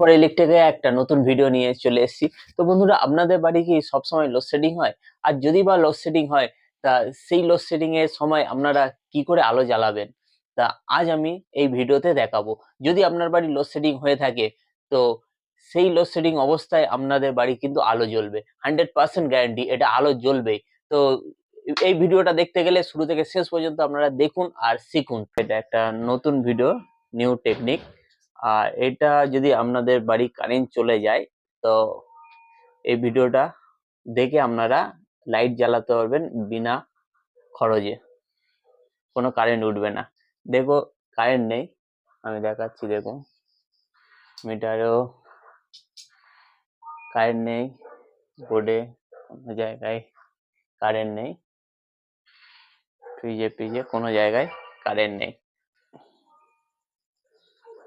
পরে ইলেকট্রিকে একটা নতুন ভিডিও নিয়ে চলে এসেছি। তো বন্ধুরা, আপনাদের বাড়ি কি সবসময় লোডশেডিং হয়? আর যদি বা লোডশেডিং হয়, তা সেই লোডশেডিং এর সময় আপনারা কি করে আলো জ্বালাবেন? তা আজ আমি এই ভিডিওতে দেখাবো। যদি আপনার বাড়ি লোডশেডিং হয়ে থাকে, তো সেই লোডশেডিং অবস্থায় আপনাদের বাড়ি কিন্তু আলো জ্বলবে। হান্ড্রেড পার্সেন্ট গ্যারান্টি এটা আলো জ্বলবেই। তো এই ভিডিওটা দেখতে গেলে শুরু থেকে শেষ পর্যন্ত আপনারা দেখুন আর শিখুন। এটা একটা নতুন ভিডিও নিউ টেকনিক আর এটা যদি আপনাদের বাড়ি কারেন্ট চলে যায়, তো এই ভিডিওটা দেখে আপনারা লাইট জ্বালাতে পারবেন বিনা খরচে। কোনো কারেন্ট উঠবে না। দেখো, কারেন্ট নেই। আমি দেখাচ্ছি দেখুন মিটারেও কারেন্ট নেই। বোর্ডে কোনো জায়গায় কারেন্ট নেই। ফ্রিজে ফ্রিজে কোনো জায়গায় কারেন্ট নেই।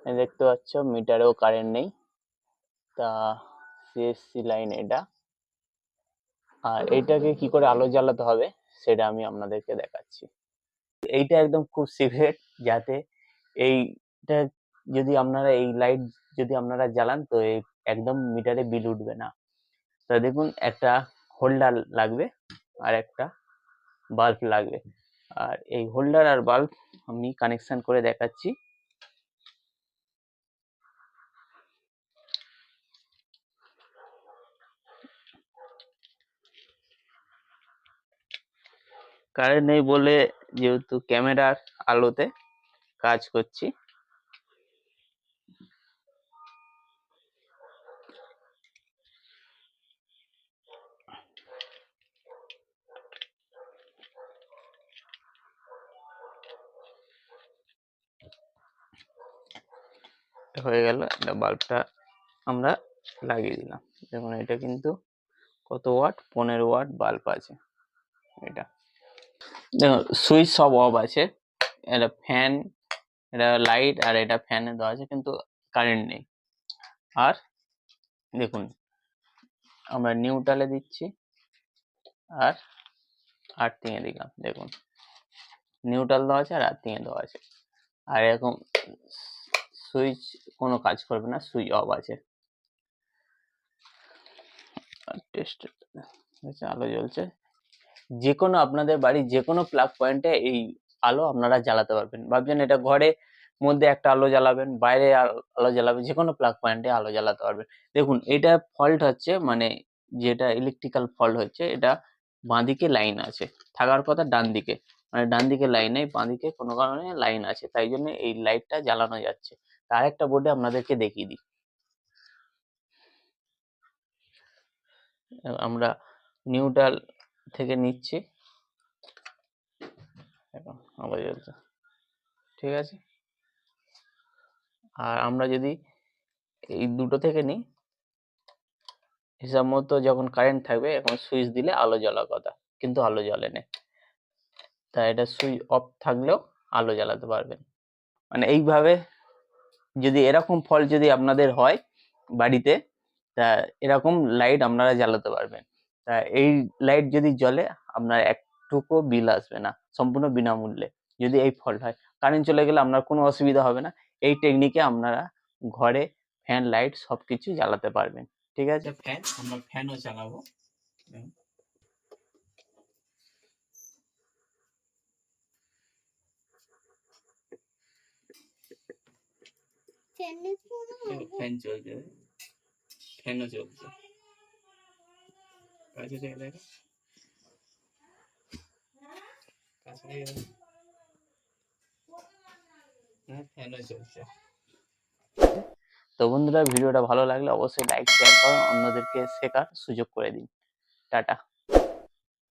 দেখতে পাচ্ছ, মিটারেও কারেন্ট নেই। তা সিএসসি লাইন এটা। আর এইটাকে কি করে আলো জ্বালাতে হবে, সেটা আমি আপনাদেরকে দেখাচ্ছি। এইটা একদম খুব সিক্রেট যাতে এইটা যদি আপনারা, এই লাইট যদি আপনারা জ্বালান, তো এই একদম মিটারে বিল উঠবে না। তা দেখুন, একটা হোল্ডার লাগবে আর একটা বাল্ব লাগবে। আর এই হোল্ডার আর বাল্ব আমি কানেকশন করে দেখাচ্ছি। কারেন্ট নেই বলে যেহেতু ক্যামেরার আলোতে কাজ করছি। হয়ে গেল, এটা বাল্বটা আমরা লাগিয়ে দিলাম। দেখুন, এটা কিন্তু কত ওয়াট পনেরো ওয়াট বাল্ব আছে। এটা। সুইচ সব অফ আছে। এটা ফ্যান এটা লাইট আর এটা ফ্যানে দেওয়া আছে, কিন্তু কারেন্ট নেই। আর দেখুন, আমরা নিউট্রালে দিচ্ছি আর আর্থিং এ দিলাম, দেখুন। নিউট্রাল দেওয়া আছে আর আর্থিং এ দেওয়া আছে। আর এরকম সুইচ কোনো কাজ করবে না, সুইচ অফ আছে। টেস্ট, আলো জ্বলছে। যে কোনো আপনাদের বাড়ির যে কোনো প্লাগ পয়েন্টে এই আলো আপনারা জ্বালাতে পারবেন। ভাবছেন এটা ঘরে মধ্যে একটা আলো জ্বালাবেন, বাইরে আলো জ্বালাবেন যে কোনো প্লাগ পয়েন্টে আলো জ্বালাতে পারবেন। দেখুন, এটা ফল্ট হচ্ছে মানে যেটা ইলেকট্রিক্যাল ফল্ট হচ্ছে, এটা বাঁদিকে লাইন আছে। থাকার কথা ডান দিকে। মানে ডান দিকে লাইন নেই বাঁদিকে কোনো কারণে লাইন আছে। তাই জন্য এই লাইটটা জ্বালানো যাচ্ছে। তার একটা বোর্ডে আপনাদেরকে দেখিয়ে দিই। আমরা নিউট্রাল থেকে নিচ্ছি। এখন আবার জ্বলছে ঠিক আছে? আর আমরা যদি এই দুটো থেকে নিই, হিসাব মতো যখন কারেন্ট থাকবে, এখন সুইচ দিলে আলো জ্বলার কথা, কিন্তু আলো জ্বলে না। তাই এটা সুইচ অফ থাকলেও আলো জ্বালাতে পারবেন। মানে এইভাবে যদি এরকম ফল যদি আপনাদের হয় বাড়িতে, তা এরকম লাইট আপনারা জ্বালাতে পারবেন। তা এই লাইট যদি জ্বলে আপনার একটুকু বিল আসবে না সম্পূর্ণ বিনামূল্যে যদি এই ফল্ট হয়। কারেন্ট চলে গেলে আপনার কোনো অসুবিধা হবে না। এই টেকনিকে আপনারা ঘরে ফ্যান লাইট সবকিছু জ্বালাতে পারবেন ঠিক আছে? ফ্যান আমরা ফ্যানও চালাবো ফ্যান চলছে ফ্যানও চলছে কাছে দেখ কাছে তো বন্ধুরা, ভিডিওটা ভালো লাগলে অবশ্যই লাইক শেয়ার করুন অন্যদেরকে শেখার সুযোগ করে দিন। টাটা।